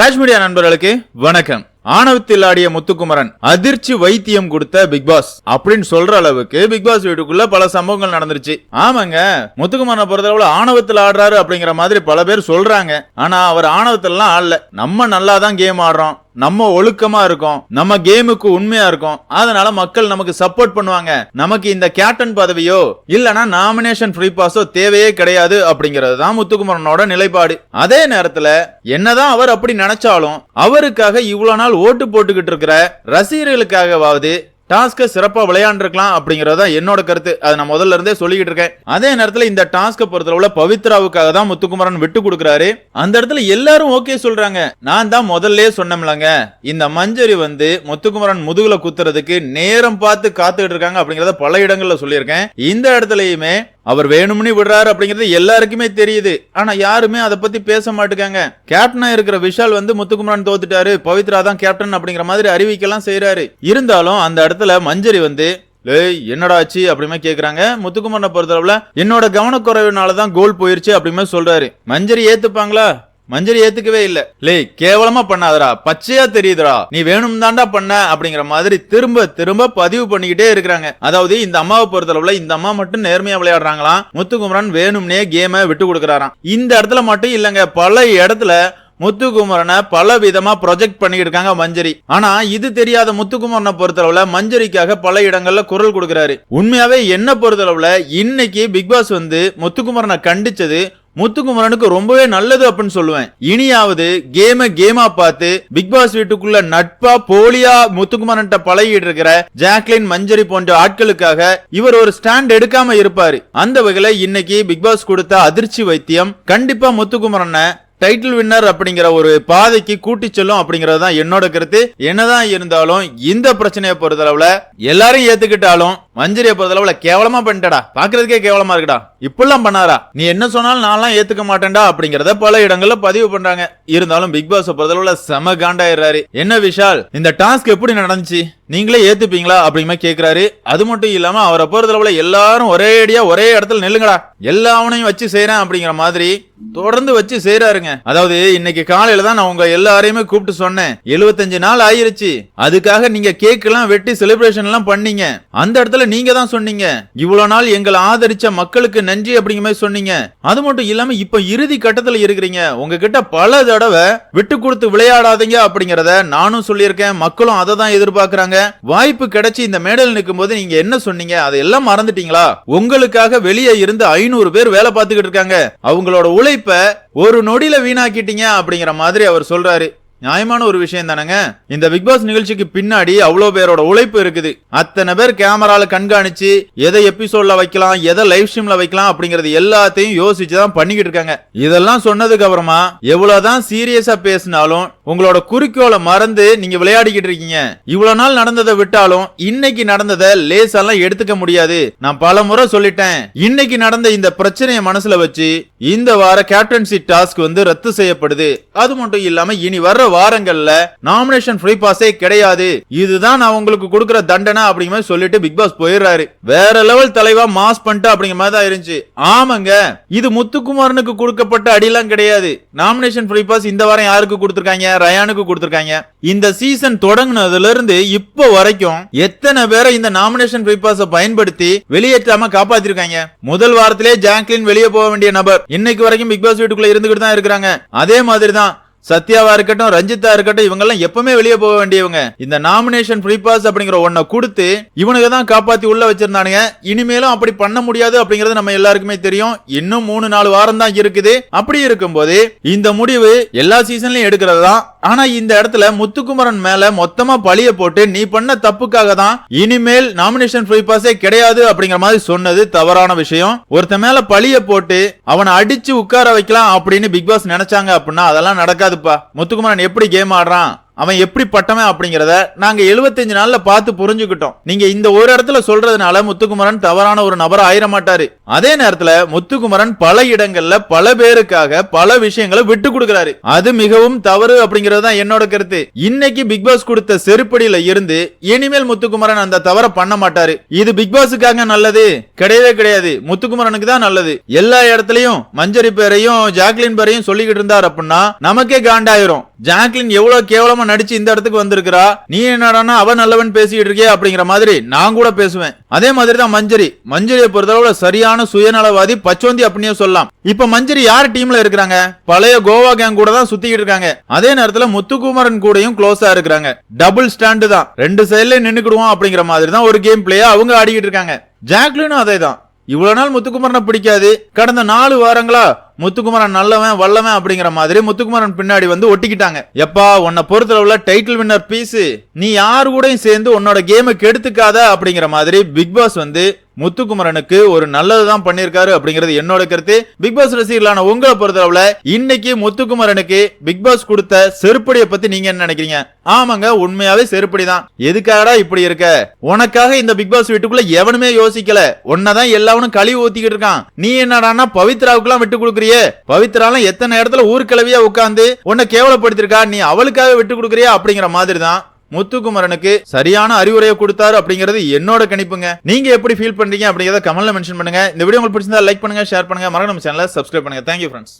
Raj media நண்பர்களுக்கு வணக்கம். ஆணவத்தில் ஆடிய முத்துக்குமரன் அதிர்ச்சி வைத்தியம் கொடுத்த பிக் பாஸ் அப்படின்னு சொல்ற அளவுக்கு பிக் பாஸ் வீட்டுக்குள்ள பல சம்பவங்கள் நடந்துருச்சு. ஆமாங்க முத்துக்குமரனை பொறுத்தளவுல ஆணவத்தில் ஆடுறாரு அப்படிங்கிற மாதிரி பல பேர் சொல்றாங்க. ஆனா அவர் ஆணவத்திலாம் ஆடல. நம்ம நல்லா தான் கேம் ஆடுறோம். நம்ம ஒழுக்கமா இருக்கோம். நம்ம கேமுக்கு உண்மையா இருக்கோம். அதனால மக்கள் நமக்கு சப்போர்ட் பண்ணுவாங்க. நமக்கு இந்த கேப்டன் பதவியோ இல்லனா நாமினேஷன் ஃப்ரீ பாஸோ தேவையே கிடையாது அப்படிங்கிறது தான் முத்துக்குமரனோட நிலைப்பாடு. அதே நேரத்துல என்னதான் அவர் அப்படி நினைச்சாலும் அவருக்காக இவ்வளவு நாள் ஓட்டு போட்டுக்கிட்டு இருக்கிற ரசிகர்களுக்காகவாவது டாஸ்க சிறப்பாக விளையாண்டுருக்கலாம் தான் என்னோட கருத்து. அதை நான் முதல்ல இருந்தே சொல்லிக்கிட்டு இருக்கேன். அதே நேரத்தில் இந்த டாஸ்க பொறுத்தளவுல பவித்ராவுக்காக தான் முத்துக்குமரன் விட்டு கொடுக்குறாரு. அந்த இடத்துல எல்லாரும் ஓகே சொல்றாங்க. நான் தான் முதல்ல சொன்னோம்லங்க இந்த மஞ்சரி வந்து முத்துக்குமரன் முதுகுல குத்துறதுக்கு நேரம் பார்த்து காத்துக்கிட்டு இருக்காங்க அப்படிங்கிறத பல இடங்கள்ல சொல்லியிருக்கேன். இந்த இடத்துலயுமே அவர் வேணும்னு விடுறாரு அப்படிங்கிறது எல்லாருக்குமே தெரியுது. ஆனா யாருமே அதை பத்தி பேச மாட்டுக்காங்க. கேப்டனா இருக்கிற விஷால் வந்து முத்துக்குமரன் தோத்துட்டாரு. பவித்ரா தான் கேப்டன் அப்படிங்கிற மாதிரி அறிவிக்கலாம் செய்யறாரு இருந்தாலும் அந்த இடத்துல மஞ்சரி வந்து லேய் என்னடா ஆச்சு? அப்படிமே கேக்குறாங்க. முத்துக்குமரனை பொறுத்தளவுல என்னோட கவனக்குறைவுனால தான் கோல் போயிருச்சு அப்படிமே சொல்றாரு. மஞ்சரி ஏத்துப்பாங்களா? மஞ்சரி ஏத்துக்கவே இல்ல. லே கேவலமா பண்ணாதடா. பச்சையா தெரியுதுடா. நீ வேணும் தாண்டா பண்ண அப்படிங்கிற மாதிரி திரும்ப திரும்ப பதிவு பண்ணிக்கிட்டே இருக்கிறாங்க. அதாவது இந்த அம்மாவை பொறுத்தளவுல இந்த அம்மா மட்டும் நேர்மையா விளையாடுறாங்களாம். முத்துக்குமரன் வேணும்னே கேமை விட்டு கொடுக்கறாராம். இந்த இடத்துல மட்டும் இல்லங்க. பல இடத்துல முத்துக்குமரனை பல விதமா ப்ரொஜெக்ட் பண்ணிட்டு இருக்காங்க மஞ்சரி. ஆனா இது தெரியாத முத்துக்குமரனை பொறுத்தளவுல மஞ்சரிக்காக பல இடங்கள்ல குரல் கொடுக்கிறாரு. உண்மையாவே என்ன பொறுத்தளவுல இன்னைக்கு பிக் பாஸ் வந்து முத்துக்குமரனை கண்டிச்சது முத்துக்குமரனுக்கு ரொம்பவே நல்லது அப்படின்னு சொல்லுவேன். இனியாவது கேம கேமா பார்த்து பிக் பாஸ் வீட்டுக்குள்ள நட்பா போலியா முத்துக்குமரன்ட்ட பழகிட்டு இருக்கிற ஜாக்லின் மஞ்சரி போன்ற ஆட்களுக்காக இவர் ஒரு ஸ்டாண்ட் எடுக்காம இருப்பாரு. அந்த வகையில இன்னைக்கு பிக் பாஸ் கொடுத்த அதிர்ச்சி வைத்தியம் கண்டிப்பா முத்துக்குமரனை டைட்டில் வின்னர் அப்படிங்கிற ஒரு பாதைக்கு கூட்டி செல்லும் அப்படிங்கறது தான் என்னோட கருத்து. என்னதான் இருந்தாலும் இந்த பிரச்சனையை பொறுத்தளவுல எல்லாரும் ஏத்துக்கிட்டாலும் மஞ்சரியை பொறுத்தளவுல கேவலமா பண்ணிட்டடா. பாக்குறதுக்கே கேவலமா இருக்குடா. இப்பெல்லாம் பண்ணாரா நீ என்ன சொன்னாலும் நான்லாம் ஏத்துக்க மாட்டேன்டா அப்படிங்கறத பல இடங்கள்ல பதிவு பண்றாங்க. இருந்தாலும் பிக் பாஸ் பொறுத்தளவுல செம காண்டாயிடுறாரு. என்ன விஷால் இந்த டாஸ்க் எப்படி நடந்துச்சு? நீங்களே ஏத்துப்பீங்களா அப்படிங்கிற கேக்குறாரு. அது மட்டும் இல்லாம அவரை பொறுத்தளவுல எல்லாரும் ஒரே அடியா ஒரே இடத்துல நில்லுங்கடா. எல்லாவனையும் வச்சு செய்யறேன் அப்படிங்கிற மாதிரி தொடர்ந்து வச்சு செய்யறாருங்க அதாவது இன்னைக்கு காலையில தான் நான் உங்க எல்லாரையுமே கூப்பிட்டு சொன்னேன். 75 நாள் ஆயிருச்சு. அதுக்காக நீங்க கேக் எல்லாம் வெட்டி செலிப்ரேஷன் எல்லாம் பண்ணீங்க. அந்த இடத்துல நீங்க தான் சொன்னீங்க. இவ்வளவு நாள் எங்களை ஆதரிச்ச மக்களுக்கு நன்றி அப்படிங்கிற மாதிரி சொன்னீங்க. அது மட்டும் இல்லாம இப்ப இறுதி கட்டத்துல இருக்கிறீங்க. உங்ககிட்ட பல தடவை விட்டு கொடுத்து விளையாடாதீங்க அப்படிங்கறத நானும் சொல்லியிருக்கேன். மக்களும் அதை தான் எதிர்பார்க்கறாங்க. வாய்ப்பு கிடைச்சு இந்த மேடையில் நிற்கும் போது நீங்க என்ன சொன்னீங்க? அதையெல்லாம் மறந்துட்டீங்களா? உங்களுக்காக வெளியே இருந்து ஐநூறு பேர் வேலை பார்த்துக்கிட்டு இருக்காங்க. அவங்களோட உழைப்ப ஒரு நொடியில வீணாக்கிட்டீங்க அப்படிங்கிற மாதிரி அவர் சொல்றாரு. நியாயமான ஒரு விஷயம் தானங்க? இந்த பிக் பாஸ் நிகழ்ச்சிக்கு பின்னாடி அவ்வளோ பேரோட உழைப்பு இருக்குது. அத்தனை பேர் கேமரால கண்காணிச்சு எதை எபிசோட்ல வைக்கலாம் எதை லைவ் ஸ்ட்ரீம்ல வைக்கலாம் அப்படிங்கறது எல்லாத்தையும் யோசிச்சு தான் பண்ணிக்கிட்டு இருக்காங்க. இதெல்லாம் சொன்னதுக்கு அப்புறமா எவ்வளவுதான் சீரியஸா பேசினாலும் உங்களோட குறிக்கோளை மறந்து நீங்க விளையாடிக்கிட்டு இருக்கீங்க. இவ்வளவு நாள் நடந்ததை விட்டாலும் இன்னைக்கு நடந்ததை லேசாலாம் எடுத்துக்க முடியாது. நான் பல முறை சொல்லிட்டேன். இன்னைக்கு நடந்த இந்த பிரச்சனையை மனசுல வச்சு இந்த வார கேப்டன்சி டாஸ்க் வந்து ரத்து செய்யப்படுது. அது மட்டும் இல்லாம இனி வர்ற வாரங்கள்ல நாமினேஷன் ஃப்ரீ பாஸே கிடையாது. இதுதான் நான் உங்களுக்கு கொடுக்குற தண்டனை அப்படிங்கிற மாதிரி சொல்லிட்டு பிக் பாஸ் போயிடுறாரு. வேற லெவல் தலைவா மாஸ் பண்ணிட்டு அப்படிங்கிற மாதிரி தான் இருந்துச்சு. ஆமாங்க இது முத்துக்குமாரனுக்கு கொடுக்கப்பட்ட அடியெல்லாம் கிடையாது. நாமினேஷன் ஃப்ரீ பாஸ் இந்த வாரம் யாருக்கு கொடுத்துருக்காங்க? ரயானுக்கு கொடுத்திருக்காங்க. இந்த சீசன் தொடங்குனதுல இருந்து இப்போ வரைக்கும் எத்தனை பேரை இந்த நாமினேஷன் ஃப்ரீ பயன்படுத்தி வெளியேற்றாம காப்பாத்திருக்காங்க. முதல் வாரத்திலே ஜாக்லின் வெளியே போக வேண்டிய நபர் இன்னைக்கு வரைக்கும் பிக் பாஸ் வீட்டுக்குள்ள இருந்துகிட்டு தான் இருக்கிறாங்க. அதே மாதிரி தான் சத்யாவா இருக்கட்டும் ரஞ்சித்தா இருக்கட்டும் இவங்க எல்லாம் எப்பவுமே வெளியே போக வேண்டியவங்க. இந்த நாமினேஷன் ஃப்ரீ பாஸ் அப்படிங்கிற ஒன்ன கொடுத்து இவனுக்கு தான் காப்பாத்தி உள்ள வச்சிருந்தானுங்க. இனிமேலும் அப்படி பண்ண முடியாது அப்படிங்கறது நம்ம எல்லாருக்குமே தெரியும். இன்னும் மூணு நாலு வாரம் தான் இருக்குது. அப்படி இருக்கும்போது இந்த முடிவு எல்லா சீசன்லயும் எடுக்கிறது தான் ஆனா இந்த இடத்துல முத்துக்குமரன் மேல மொத்தமா பழிய போட்டு நீ பண்ண தப்புக்காக தான் இனிமேல் நாமினேஷன் ஃப்ரீ பாஸே கிடையாது அப்படிங்கிற மாதிரி சொன்னது தவறான விஷயம். ஒருத்த மேல பழிய போட்டு அவனை அடிச்சு உட்கார வைக்கலாம் அப்படின்னு பிக் பாஸ் நினைச்சாங்க அப்படின்னா அதெல்லாம் நடக்காதுப்பா. முத்துக்குமரன் எப்படி கேம் ஆடுறான்? அவன் எப்படி பட்டவன் அப்படிங்கிறத நாங்க 75 நாள்ல பார்த்து புரிஞ்சுக்கிட்டோம். நீங்க இந்த ஒரு இடத்துல சொல்றதுனால முத்துக்குமரன் தவறான ஒரு நபர் ஆயிர மாட்டாரு. அதே நேரத்துல முத்துக்குமரன் பல இடங்கள்ல பல பேருக்காக பல விஷயங்களை விட்டு கொடுக்குறாரு. அது மிகவும் தவறு அப்படிங்கிறது தான் என்னோட கருத்து. இன்னைக்கு பிக் பாஸ் கொடுத்த செருப்படியில இருந்து இனிமேல் முத்துக்குமரன் அந்த தவற பண்ண மாட்டாரு. இது பிக் பாஸுக்காக நல்லது? கிடையவே கிடையாது. முத்துக்குமரனுக்கு தான் நல்லது. எல்லா இடத்துலயும் மஞ்சரி பேரையும் ஜாக்லின் பேரையும் சொல்லிக்கிட்டு இருந்தார் அப்படின்னா நமக்கே காண்டாயிரும். ஜாக்லின் எவ்வளவு கேவலமா நடிச்சு இந்த இடத்துக்கு வந்திருக்கிறா? நீ என்னடா அவன் நல்லவன் பேசிட்டு இருக்கே அப்படிங்கிற மாதிரி நான் கூட பேசுவேன். அதே மாதிரி தான் மஞ்சரி. மஞ்சரியை பொறுத்தளவுல சரியான சுயநலவாதி பச்சோந்தி அப்படின்னே சொல்லலாம். இப்ப மஞ்சரி யார் டீம்ல இருக்கிறாங்க? பழைய கோவா கேங் கூட தான் சுத்திக்கிட்டு இருக்காங்க. அதே நேரத்துல முத்துக்குமரன் கூடயும் க்ளோஸா இருக்கிறாங்க. டபுள் ஸ்டாண்டு தான். ரெண்டு சைடுல நின்னுக்கிடுவோம் அப்படிங்கிற மாதிரி தான் ஒரு கேம் பிளேயா அவங்க ஆடிக்கிட்டு இருக்காங்க. ஜாக்லினும் அதே தான் இவ்வளவு நாள் முத்துக்குமரனை பிடிக்காது. கடந்த நாலு வாரங்களா முத்துக்குமரன் நல்லவன் வல்லவன் அப்படிங்கிற மாதிரி முத்துக்குமரன் பின்னாடி வந்து ஒட்டிக்கிட்டாங்க. எப்பா உன்னை பொறுத்தளவுல டைட்டில் வின்னர் பீஸ். நீ யாரு கூடயும் சேர்ந்து உன்னோட கேமை கெடுத்துக்காத அப்படிங்கிற மாதிரி பிக் பாஸ் வந்து முத்துக்குமரனுக்கு ஒரு நல்லதுதான் பண்ணிருக்காரு அப்படிங்கிறது என்னோட கருத்து. பிக் பாஸ் ரசிகர்களான உங்களை பொறுத்தளவுல இன்னைக்கு முத்துக்குமரனுக்கு பிக் பாஸ் கொடுத்த செருப்படியை பத்தி நீங்க என்ன நினைக்கிறீங்க? ஆமாங்க உண்மையாவே செருப்படி தான். எதுக்காகடா இப்படி இருக்க? உனக்காக இந்த பிக் பாஸ் வீட்டுக்குள்ள எவனுமே யோசிக்கல. உன்னதான் எல்லாவனும் கழிவு ஊத்திக்கிட்டு இருக்கான். நீ என்னடான்னா பவித்ராவுக்குலாம் விட்டு கொடுக்குறியே பவித்ராலாம் எத்தனை இடத்துல ஊர்க்கிழவியா உட்கார்ந்து உன்னை கேவலப்படுத்திருக்கா நீ அவளுக்காக விட்டு கொடுக்குறியா? அப்படிங்கிற மாதிரி தான் முத்துக்குமரனுக்கு சரியான அறிவுரையை கொடுத்தாரு அப்படிங்கிறது என்னோட கணிப்புங்க. நீங்க எப்படி ஃபீல் பண்றீங்க அப்படிங்கிறத கமெண்ட்ல மென்ஷன் பண்ணுங்க. இந்த வீடியோ உங்களுக்கு பிடிச்சிருந்தா லைக் பண்ணுங்க ஷேர் பண்ணுங்க. மறக்காம நம்ம சேனலை சப்ஸ்கிரைப் பண்ணுங்க. Thank you friends